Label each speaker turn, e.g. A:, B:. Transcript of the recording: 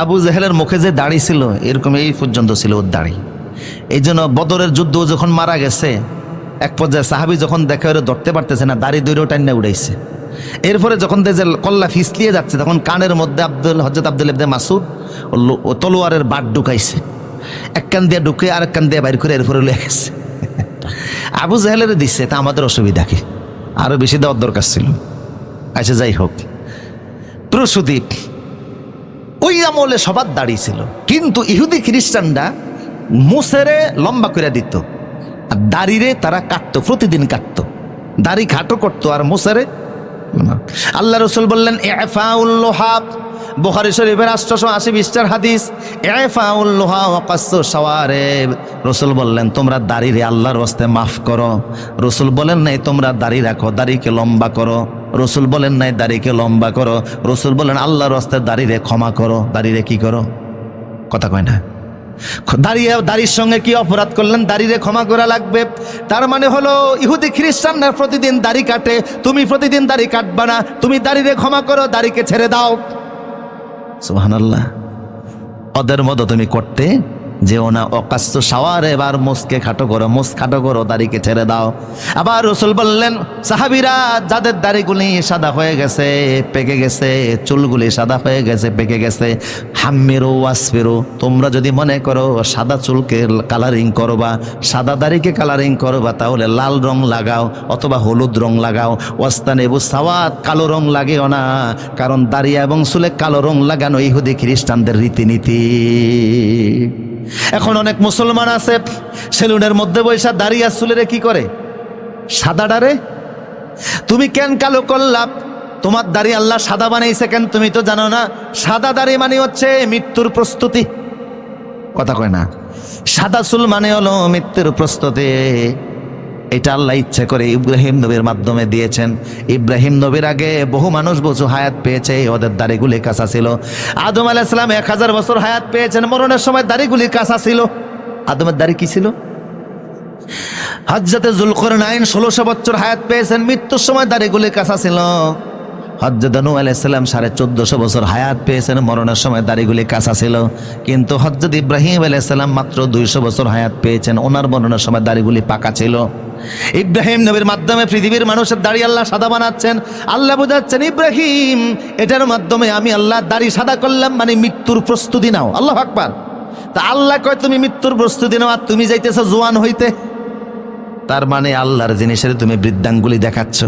A: আবু জাহেলের মুখে যে দাড়ি ছিল, এরকম এই পর্যন্ত ছিল ওর দাড়ি। এই জন্য বদরের যুদ্ধ যখন মারা গেছে, এক পর্যায়ে সাহাবি যখন দেখে ওরা ধরতে পারতেছে না, দাড়ি দৈরেও টাইনা উড়াইছে। এরপরে যখন যে কল্লা ফিসলিয়ে যাচ্ছে, তখন কানের মধ্যে আব্দুল হজরত আব্দুল ইবনে মাসুদ তলোয়ারের বাট ঢুকাইছে। এক কান দিয়ে ঢুকে আর এক কান দিয়ে বাইর করে এরপরে লয়ে গেছে। আবু জাহেলের দিচ্ছে তা আমাদের অসুবিধা কি? আরও বেশি দেওয়ার দরকার ছিল। আচ্ছা যাই হোক। প্রসূদীপ ওই আমলে সবার দাড়ি ছিল। কিন্তু ইহুদি খ্রিস্টানরা মুসেরে লম্বা করে দিত। আর দাড়িরে তারা কাটতো, প্রতিদিন কাটতো। দাড়ি খাটো করতো আর মুসেরে আল্লাহ রসুল বললেন বোখারি শরীফের আষ্টশো আশি বিশটার হাদিস এফাউল্লোহা রসুল বললেন, তোমরা দাড়িরে আল্লাহর হস্তে মাফ করো। রসুল বলেন, নাই, তোমরা দাড়ি রাখো, দাড়িকে লম্বা করো। রসুল বলেন নাই, দাড়িকে লম্বা করো। রসুল বলেন, আল্লাহর হস্তে দাড়িরে ক্ষমা করো। দাড়িরে কি করো? কথা কয় না। দাঁড়িয়ে, দাড়ির সঙ্গে কি অপরাধ করলেন? দাড়িরে ক্ষমা করা লাগবে। তার মানে হলো, ইহুদি খ্রিস্টানরা প্রতিদিন দাড়ি কাটে। তুমি প্রতিদিন দাড়ি কাটবা না। তুমি দাড়িরে ক্ষমা করো, দাড়িকে ছেড়ে দাও। সুবহানাল্লাহ। ওদের মতো তুমি করতে যেও না অকাশ্য সাওয়ার এবার মোসকে খাটো করো মোস খাটো করো, দাড়িকে ছেড়ে দাও। আবার রসুল বললেন, সাহাবিরা, যাদের দাড়িগুলি সাদা হয়ে গেছে, পেকে গেছে, চুলগুলি সাদা হয়ে গেছে, পেকে গেছে, হাম্মেরো ওয়াসফেরো, তোমরা যদি মনে করো সাদা চুলকে কালারিং করবা, সাদা দাড়িকে কালারিং করবা, তাহলে লাল রং লাগাও অথবা হলুদ রং লাগাও। ওয়াস্তান এবু সাওয়াত, কালো রং লাগেও না, কারণ দাড়ি এবং চুলে কালো রং লাগানো ইহুদি খ্রিস্টানদের রীতিনীতি। এখন অনেক মুসলমান আছে, সেলুনের মধ্যে বৈশা দাঁড়িয়ে চুলেরে কি করে? সাদা ডারে? তুমি কেন কালো করলাম তোমার দাড়ি আল্লাহ সাদা বানাইছে কেন? তুমি তো জানো না, সাদা দাড়ি মানে হচ্ছে মৃত্যুর প্রস্তুতি। কথা কয় না, সাদা চুল মানে হলো মৃত্যুর প্রস্তুতি। এটা আল্লাহ ইচ্ছে করে ইব্রাহিম নবীর মাধ্যমে দিয়েছেন। ইব্রাহিম নবীর আগে বহু মানুষ বছর হায়াত পেয়েছে ওদের দাড়িগুলি কাঁচা ছিল। আদম আলাহ ইসলাম এক হাজার বছর হায়াত পেয়েছেন, মরণের সময় দাড়িগুলি কাঁচা ছিল। আদমের দাড়ি কি ছিল? হজ্জাতে জুলকর নাইন ষোলোশো বছর হায়াত পেয়েছেন, মৃত্যুর সময় দাড়িগুলি কাঁচা ছিল। হজরত নু আলাইসাল্লাম সাড়ে চোদ্দশো বছর হায়াত পেয়েছেন, মরণের সময় দাড়িগুলি কাঁচা ছিল। কিন্তু হজরত ইব্রাহিম আলাইসাল্লাম মাত্র দুইশো বছর হায়াত পেয়েছেন, ওনার মরণের সময় দাড়িগুলি পাকা ছিল। ইব্রাহিম নবীর মাধ্যমে পৃথিবীর মানুষের দাড়ি আল্লাহ সাদা বানাচ্ছেন। আল্লাহ বোঝাচ্ছেন, ইব্রাহিম, এটার মাধ্যমে আমি আল্লাহ দাড়ি সাদা করলাম মানে মৃত্যুর প্রস্তুতি নাও। আল্লাহ আকবার। তা আল্লাহ কয়, তুমি মৃত্যুর প্রস্তুতি নাও, আর তুমি যাইতেছো জোয়ান হইতে। তার মানে আল্লাহর জিনিসের তুমি বৃদ্ধাঙ্গুলি দেখাচ্ছ।